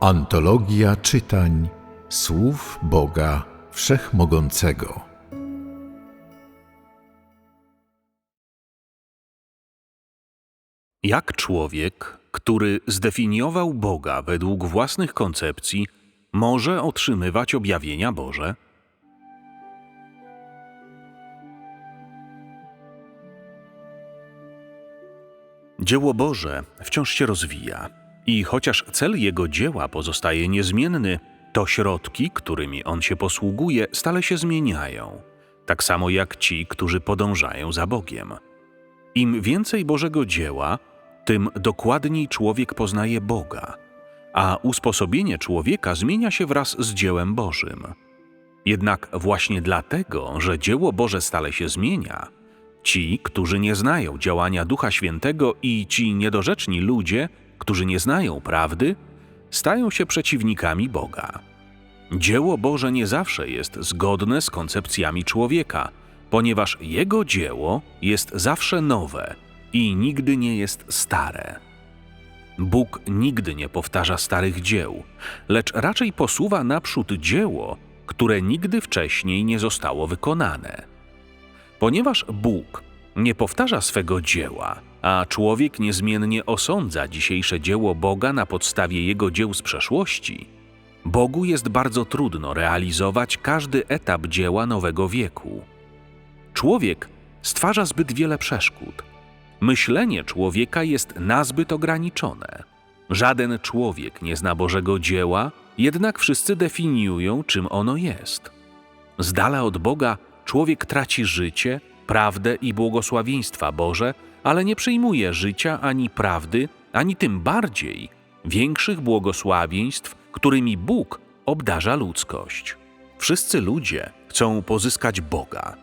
Antologia czytań słów Boga Wszechmogącego. Jak człowiek, który zdefiniował Boga według własnych koncepcji, może otrzymywać objawienia Boże? Dzieło Boże wciąż się rozwija i chociaż cel jego dzieła pozostaje niezmienny, to środki, którymi on się posługuje, stale się zmieniają, tak samo jak ci, którzy podążają za Bogiem. Im więcej Bożego dzieła, tym dokładniej człowiek poznaje Boga, a usposobienie człowieka zmienia się wraz z dziełem Bożym. Jednak właśnie dlatego, że dzieło Boże stale się zmienia, ci, którzy nie znają działania Ducha Świętego i ci niedorzeczni ludzie, którzy nie znają prawdy, stają się przeciwnikami Boga. Dzieło Boże nie zawsze jest zgodne z koncepcjami człowieka, ponieważ Jego dzieło jest zawsze nowe i nigdy nie jest stare. Bóg nigdy nie powtarza starych dzieł, lecz raczej posuwa naprzód dzieło, które nigdy wcześniej nie zostało wykonane. Ponieważ Bóg nie powtarza swego dzieła, a człowiek niezmiennie osądza dzisiejsze dzieło Boga na podstawie jego dzieł z przeszłości, Bogu jest bardzo trudno realizować każdy etap dzieła nowego wieku. Człowiek stwarza zbyt wiele przeszkód. Myślenie człowieka jest nazbyt ograniczone. Żaden człowiek nie zna Bożego dzieła, jednak wszyscy definiują, czym ono jest. Z dala od Boga człowiek traci życie, prawdę i błogosławieństwa Boże, ale nie przyjmuje życia ani prawdy, ani tym bardziej większych błogosławieństw, którymi Bóg obdarza ludzkość. Wszyscy ludzie chcą pozyskać Boga,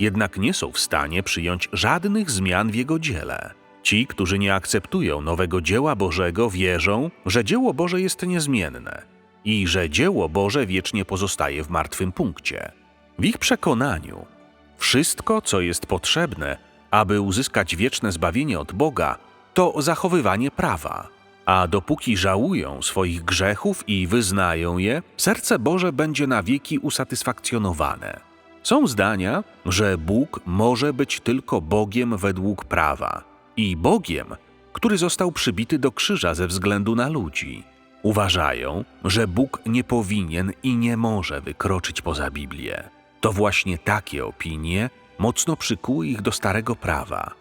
jednak nie są w stanie przyjąć żadnych zmian w Jego dziele. Ci, którzy nie akceptują nowego dzieła Bożego, wierzą, że dzieło Boże jest niezmienne i że dzieło Boże wiecznie pozostaje w martwym punkcie. W ich przekonaniu, wszystko, co jest potrzebne, aby uzyskać wieczne zbawienie od Boga, to zachowywanie prawa. A dopóki żałują swoich grzechów i wyznają je, serce Boże będzie na wieki usatysfakcjonowane. Są zdania, że Bóg może być tylko Bogiem według prawa i Bogiem, który został przybity do krzyża ze względu na ludzi. Uważają, że Bóg nie powinien i nie może wykroczyć poza Biblię. To właśnie takie opinie mocno przykuły ich do starego prawa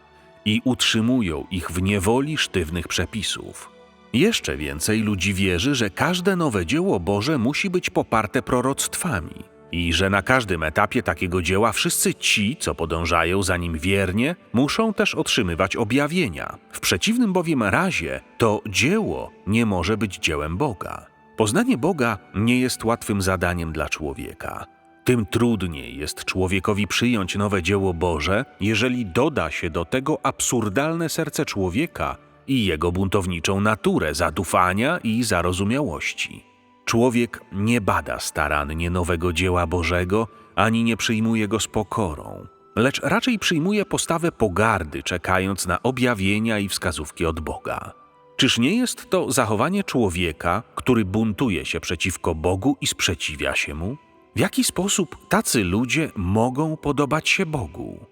i utrzymują ich w niewoli sztywnych przepisów. Jeszcze więcej ludzi wierzy, że każde nowe dzieło Boże musi być poparte proroctwami i że na każdym etapie takiego dzieła wszyscy ci, co podążają za nim wiernie, muszą też otrzymywać objawienia. W przeciwnym bowiem razie to dzieło nie może być dziełem Boga. Poznanie Boga nie jest łatwym zadaniem dla człowieka. Tym trudniej jest człowiekowi przyjąć nowe dzieło Boże, jeżeli doda się do tego absurdalne serce człowieka i jego buntowniczą naturę zadufania i zarozumiałości. Człowiek nie bada starannie nowego dzieła Bożego, ani nie przyjmuje go z pokorą, lecz raczej przyjmuje postawę pogardy, czekając na objawienia i wskazówki od Boga. Czyż nie jest to zachowanie człowieka, który buntuje się przeciwko Bogu i sprzeciwia się mu? W jaki sposób tacy ludzie mogą podobać się Bogu?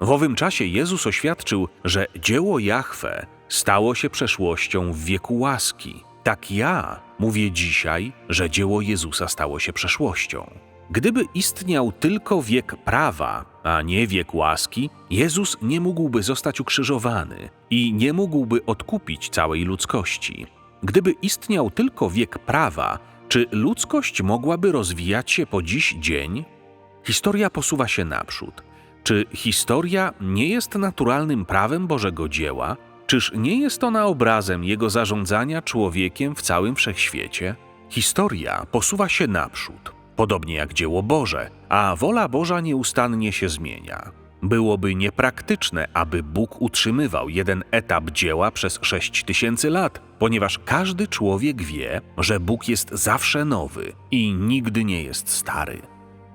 W owym czasie Jezus oświadczył, że dzieło Jahwe stało się przeszłością w wieku łaski. Tak ja mówię dzisiaj, że dzieło Jezusa stało się przeszłością. Gdyby istniał tylko wiek prawa, a nie wiek łaski, Jezus nie mógłby zostać ukrzyżowany i nie mógłby odkupić całej ludzkości. Gdyby istniał tylko wiek prawa, czy ludzkość mogłaby rozwijać się po dziś dzień? Historia posuwa się naprzód. Czy historia nie jest naturalnym prawem Bożego dzieła? Czyż nie jest ona obrazem Jego zarządzania człowiekiem w całym wszechświecie? Historia posuwa się naprzód, podobnie jak dzieło Boże, a wola Boża nieustannie się zmienia. Byłoby niepraktyczne, aby Bóg utrzymywał jeden etap dzieła przez sześć tysięcy lat, ponieważ każdy człowiek wie, że Bóg jest zawsze nowy i nigdy nie jest stary.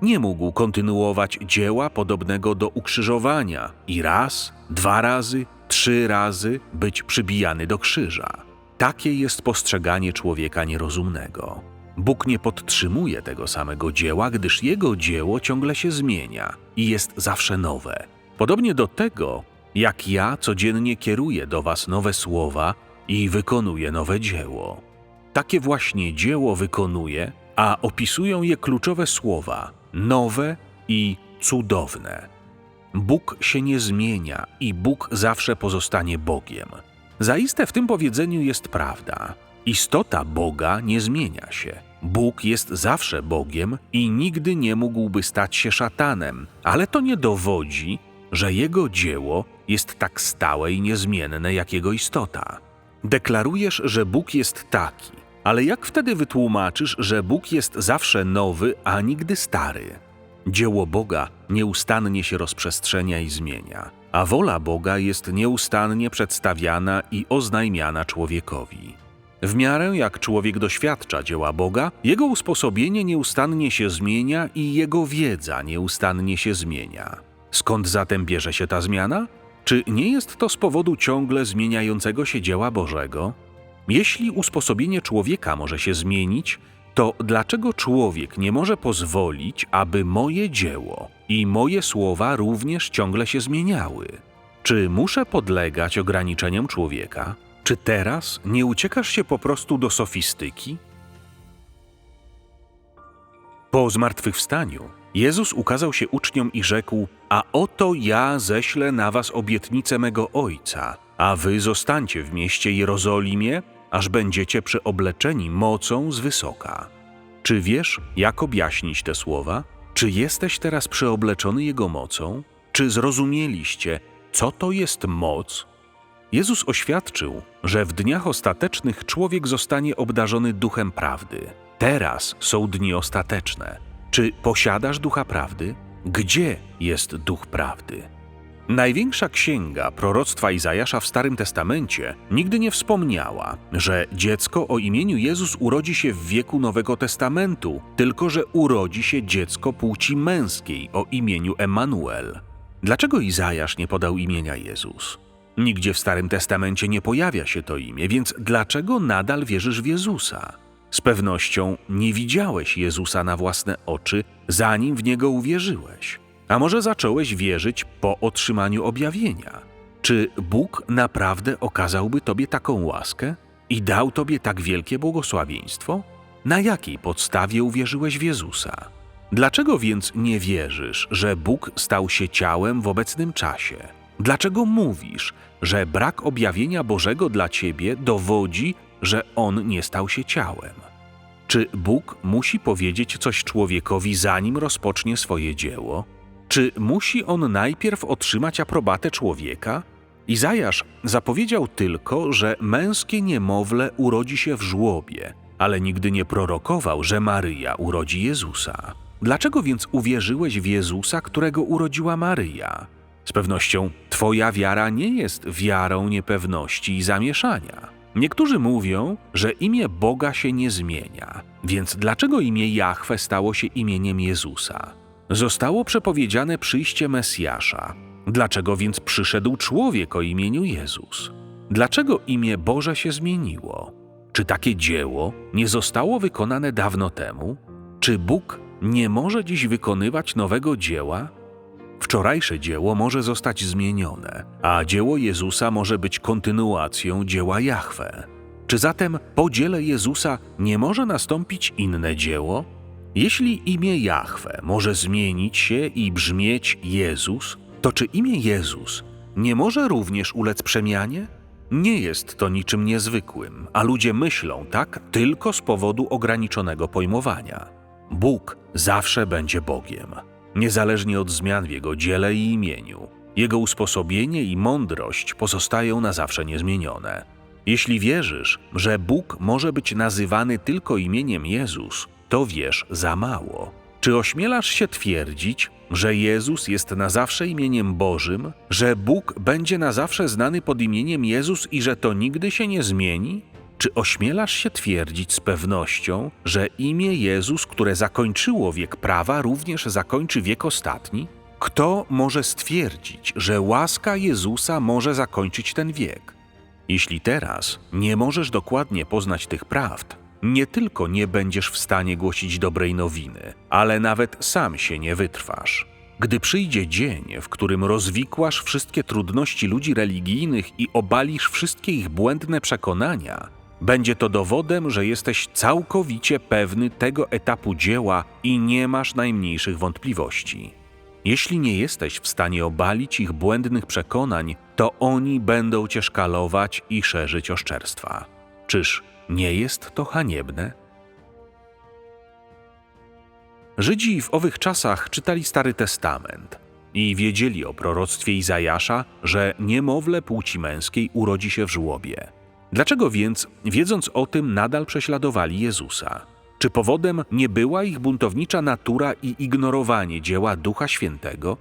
Nie mógł kontynuować dzieła podobnego do ukrzyżowania i raz, dwa razy, trzy razy być przybijany do krzyża. Takie jest postrzeganie człowieka nierozumnego. Bóg nie podtrzymuje tego samego dzieła, gdyż jego dzieło ciągle się zmienia i jest zawsze nowe. Podobnie do tego, jak ja codziennie kieruję do Was nowe słowa i wykonuję nowe dzieło. Takie właśnie dzieło wykonuje, a opisują je kluczowe słowa nowe i cudowne. Bóg się nie zmienia i Bóg zawsze pozostanie Bogiem. Zaiste w tym powiedzeniu jest prawda. Istota Boga nie zmienia się. Bóg jest zawsze Bogiem i nigdy nie mógłby stać się szatanem, ale to nie dowodzi, że jego dzieło jest tak stałe i niezmienne jak jego istota. Deklarujesz, że Bóg jest taki, ale jak wtedy wytłumaczysz, że Bóg jest zawsze nowy, a nigdy stary? Dzieło Boga nieustannie się rozprzestrzenia i zmienia, a wola Boga jest nieustannie przedstawiana i oznajmiana człowiekowi. W miarę jak człowiek doświadcza dzieła Boga, jego usposobienie nieustannie się zmienia i jego wiedza nieustannie się zmienia. Skąd zatem bierze się ta zmiana? Czy nie jest to z powodu ciągle zmieniającego się dzieła Bożego? Jeśli usposobienie człowieka może się zmienić, to dlaczego człowiek nie może pozwolić, aby moje dzieło i moje słowa również ciągle się zmieniały? Czy muszę podlegać ograniczeniom człowieka? Czy teraz nie uciekasz się po prostu do sofistyki? Po zmartwychwstaniu Jezus ukazał się uczniom i rzekł: A oto ja ześlę na was obietnicę mego Ojca, a wy zostańcie w mieście Jerozolimie, aż będziecie przeobleczeni mocą z wysoka. Czy wiesz, jak objaśnić te słowa? Czy jesteś teraz przeobleczony Jego mocą? Czy zrozumieliście, co to jest moc? Jezus oświadczył, że w dniach ostatecznych człowiek zostanie obdarzony duchem prawdy. Teraz są dni ostateczne. Czy posiadasz ducha prawdy? Gdzie jest duch prawdy? Największa księga proroctwa Izajasza w Starym Testamencie nigdy nie wspomniała, że dziecko o imieniu Jezus urodzi się w wieku Nowego Testamentu, tylko że urodzi się dziecko płci męskiej o imieniu Emanuel. Dlaczego Izajasz nie podał imienia Jezus? Nigdzie w Starym Testamencie nie pojawia się to imię, więc dlaczego nadal wierzysz w Jezusa? Z pewnością nie widziałeś Jezusa na własne oczy, zanim w niego uwierzyłeś. A może zacząłeś wierzyć po otrzymaniu objawienia? Czy Bóg naprawdę okazałby tobie taką łaskę i dał tobie tak wielkie błogosławieństwo? Na jakiej podstawie uwierzyłeś w Jezusa? Dlaczego więc nie wierzysz, że Bóg stał się ciałem w obecnym czasie? Dlaczego mówisz, że brak objawienia Bożego dla ciebie dowodzi, że on nie stał się ciałem? Czy Bóg musi powiedzieć coś człowiekowi, zanim rozpocznie swoje dzieło? Czy musi on najpierw otrzymać aprobatę człowieka? Izajasz zapowiedział tylko, że męskie niemowlę urodzi się w żłobie, ale nigdy nie prorokował, że Maryja urodzi Jezusa. Dlaczego więc uwierzyłeś w Jezusa, którego urodziła Maryja? Z pewnością Twoja wiara nie jest wiarą niepewności i zamieszania. Niektórzy mówią, że imię Boga się nie zmienia, więc dlaczego imię Jahwe stało się imieniem Jezusa? Zostało przepowiedziane przyjście Mesjasza. Dlaczego więc przyszedł człowiek o imieniu Jezus? Dlaczego imię Boże się zmieniło? Czy takie dzieło nie zostało wykonane dawno temu? Czy Bóg nie może dziś wykonywać nowego dzieła? Wczorajsze dzieło może zostać zmienione, a dzieło Jezusa może być kontynuacją dzieła Jahwe. Czy zatem po dziele Jezusa nie może nastąpić inne dzieło? Jeśli imię Jahwe może zmienić się i brzmieć Jezus, to czy imię Jezus nie może również ulec przemianie? Nie jest to niczym niezwykłym, a ludzie myślą tak tylko z powodu ograniczonego pojmowania. Bóg zawsze będzie Bogiem, niezależnie od zmian w Jego dziele i imieniu. Jego usposobienie i mądrość pozostają na zawsze niezmienione. Jeśli wierzysz, że Bóg może być nazywany tylko imieniem Jezus, to wiesz za mało. Czy ośmielasz się twierdzić, że Jezus jest na zawsze imieniem Bożym, że Bóg będzie na zawsze znany pod imieniem Jezus i że to nigdy się nie zmieni? Czy ośmielasz się twierdzić z pewnością, że imię Jezus, które zakończyło wiek prawa, również zakończy wiek ostatni? Kto może stwierdzić, że łaska Jezusa może zakończyć ten wiek? Jeśli teraz nie możesz dokładnie poznać tych prawd, nie tylko nie będziesz w stanie głosić dobrej nowiny, ale nawet sam się nie wytrwasz. Gdy przyjdzie dzień, w którym rozwikłasz wszystkie trudności ludzi religijnych i obalisz wszystkie ich błędne przekonania, będzie to dowodem, że jesteś całkowicie pewny tego etapu dzieła i nie masz najmniejszych wątpliwości. Jeśli nie jesteś w stanie obalić ich błędnych przekonań, to oni będą cię szkalować i szerzyć oszczerstwa. Czyż nie jest to haniebne? Żydzi w owych czasach czytali Stary Testament i wiedzieli o proroctwie Izajasza, że niemowlę płci męskiej urodzi się w żłobie. Dlaczego więc, wiedząc o tym, nadal prześladowali Jezusa? Czy powodem nie była ich buntownicza natura i ignorowanie dzieła Ducha Świętego?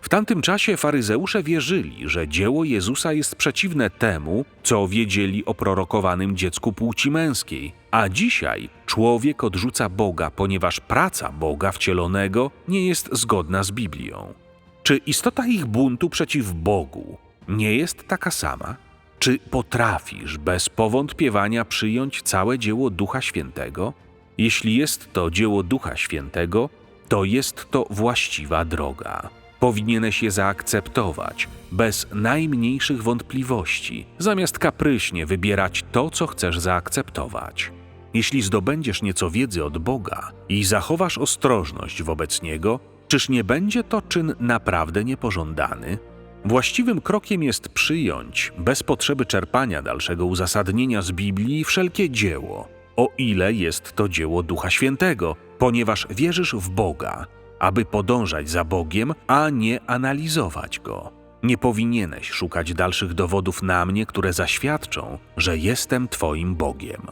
W tamtym czasie faryzeusze wierzyli, że dzieło Jezusa jest przeciwne temu, co wiedzieli o prorokowanym dziecku płci męskiej, a dzisiaj człowiek odrzuca Boga, ponieważ praca Boga wcielonego nie jest zgodna z Biblią. Czy istota ich buntu przeciw Bogu nie jest taka sama? Czy potrafisz bez powątpiewania przyjąć całe dzieło Ducha Świętego? Jeśli jest to dzieło Ducha Świętego, to jest to właściwa droga. Powinieneś je zaakceptować bez najmniejszych wątpliwości, zamiast kapryśnie wybierać to, co chcesz zaakceptować. Jeśli zdobędziesz nieco wiedzy od Boga i zachowasz ostrożność wobec Niego, czyż nie będzie to czyn naprawdę niepożądany? Właściwym krokiem jest przyjąć, bez potrzeby czerpania dalszego uzasadnienia z Biblii, wszelkie dzieło, o ile jest to dzieło Ducha Świętego, ponieważ wierzysz w Boga, aby podążać za Bogiem, a nie analizować Go. Nie powinieneś szukać dalszych dowodów na mnie, które zaświadczą, że jestem Twoim Bogiem.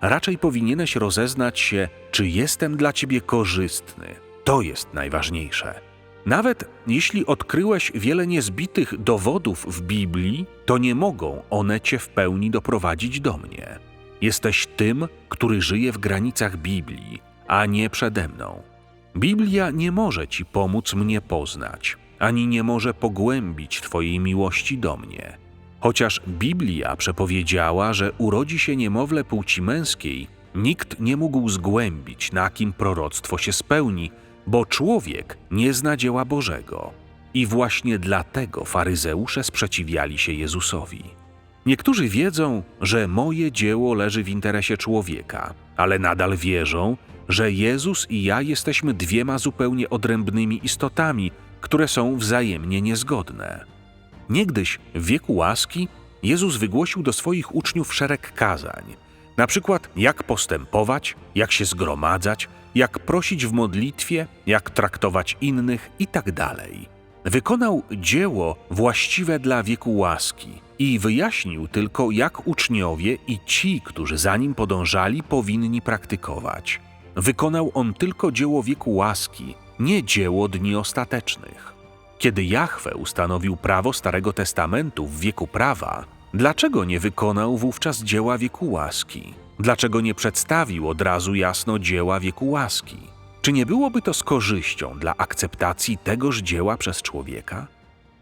Raczej powinieneś rozeznać się, czy jestem dla Ciebie korzystny. To jest najważniejsze. Nawet jeśli odkryłeś wiele niezbitych dowodów w Biblii, to nie mogą one Cię w pełni doprowadzić do mnie. Jesteś tym, który żyje w granicach Biblii, a nie przede mną. Biblia nie może ci pomóc mnie poznać, ani nie może pogłębić Twojej miłości do mnie. Chociaż Biblia przepowiedziała, że urodzi się niemowlę płci męskiej, nikt nie mógł zgłębić, na kim proroctwo się spełni, bo człowiek nie zna dzieła Bożego. I właśnie dlatego faryzeusze sprzeciwiali się Jezusowi. Niektórzy wiedzą, że moje dzieło leży w interesie człowieka, ale nadal wierzą, że Jezus i ja jesteśmy dwiema zupełnie odrębnymi istotami, które są wzajemnie niezgodne. Niegdyś, w wieku łaski, Jezus wygłosił do swoich uczniów szereg kazań. Na przykład, jak postępować, jak się zgromadzać, jak prosić w modlitwie, jak traktować innych itd. Wykonał dzieło właściwe dla wieku łaski i wyjaśnił tylko, jak uczniowie i ci, którzy za nim podążali, powinni praktykować. Wykonał on tylko dzieło wieku łaski, nie dzieło dni ostatecznych. Kiedy Jahwe ustanowił prawo Starego Testamentu w wieku prawa, dlaczego nie wykonał wówczas dzieła wieku łaski? Dlaczego nie przedstawił od razu jasno dzieła wieku łaski? Czy nie byłoby to z korzyścią dla akceptacji tegoż dzieła przez człowieka?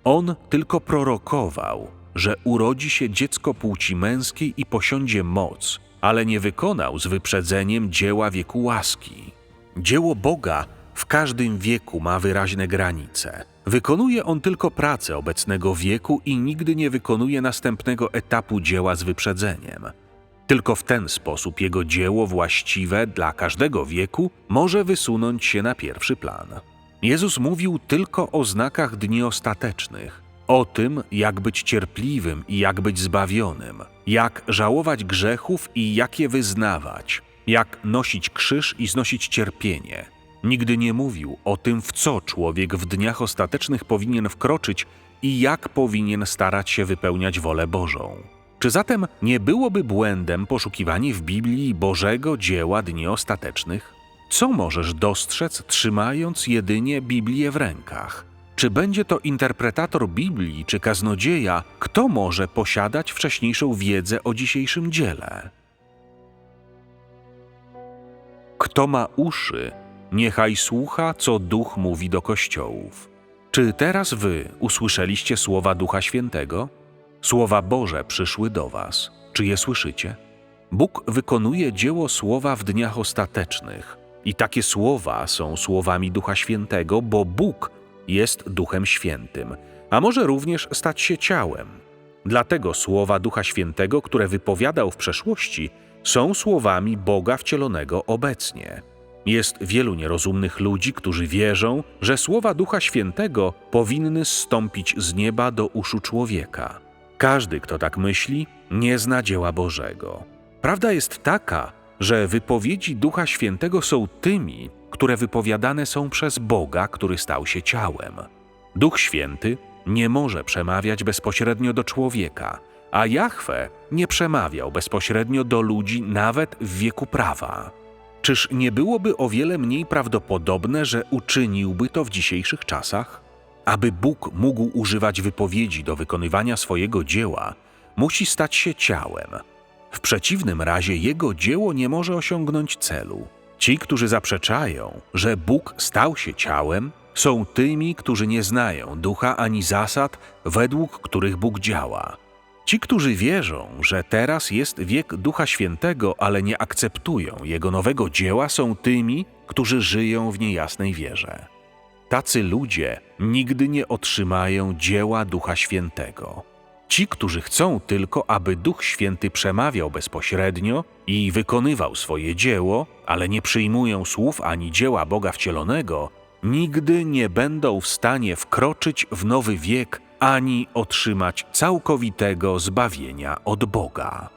On tylko prorokował, że urodzi się dziecko płci męskiej i posiądzie moc, ale nie wykonał z wyprzedzeniem dzieła wieku łaski. Dzieło Boga w każdym wieku ma wyraźne granice. Wykonuje on tylko pracę obecnego wieku i nigdy nie wykonuje następnego etapu dzieła z wyprzedzeniem. Tylko w ten sposób jego dzieło właściwe dla każdego wieku może wysunąć się na pierwszy plan. Jezus mówił tylko o znakach dni ostatecznych, o tym, jak być cierpliwym i jak być zbawionym, jak żałować grzechów i jak je wyznawać, jak nosić krzyż i znosić cierpienie. Nigdy nie mówił o tym, w co człowiek w dniach ostatecznych powinien wkroczyć i jak powinien starać się wypełniać wolę Bożą. Czy zatem nie byłoby błędem poszukiwanie w Biblii Bożego dzieła dni ostatecznych? Co możesz dostrzec, trzymając jedynie Biblię w rękach? Czy będzie to interpretator Biblii czy kaznodzieja, kto może posiadać wcześniejszą wiedzę o dzisiejszym dziele? Kto ma uszy, niechaj słucha, co Duch mówi do kościołów. Czy teraz wy usłyszeliście słowa Ducha Świętego? Słowa Boże przyszły do was. Czy je słyszycie? Bóg wykonuje dzieło słowa w dniach ostatecznych. I takie słowa są słowami Ducha Świętego, bo Bóg jest Duchem Świętym, a może również stać się ciałem. Dlatego słowa Ducha Świętego, które wypowiadał w przeszłości, są słowami Boga wcielonego obecnie. Jest wielu nierozumnych ludzi, którzy wierzą, że słowa Ducha Świętego powinny zstąpić z nieba do uszu człowieka. Każdy, kto tak myśli, nie zna dzieła Bożego. Prawda jest taka, że wypowiedzi Ducha Świętego są tymi, które wypowiadane są przez Boga, który stał się ciałem. Duch Święty nie może przemawiać bezpośrednio do człowieka, a Jahwe nie przemawiał bezpośrednio do ludzi nawet w wieku prawa. Czyż nie byłoby o wiele mniej prawdopodobne, że uczyniłby to w dzisiejszych czasach? Aby Bóg mógł używać wypowiedzi do wykonywania swojego dzieła, musi stać się ciałem. W przeciwnym razie jego dzieło nie może osiągnąć celu. Ci, którzy zaprzeczają, że Bóg stał się ciałem, są tymi, którzy nie znają ducha ani zasad, według których Bóg działa. Ci, którzy wierzą, że teraz jest wiek Ducha Świętego, ale nie akceptują Jego nowego dzieła, są tymi, którzy żyją w niejasnej wierze. Tacy ludzie nigdy nie otrzymają dzieła Ducha Świętego. Ci, którzy chcą tylko, aby Duch Święty przemawiał bezpośrednio i wykonywał swoje dzieło, ale nie przyjmują słów ani dzieła Boga wcielonego, nigdy nie będą w stanie wkroczyć w nowy wiek ani otrzymać całkowitego zbawienia od Boga.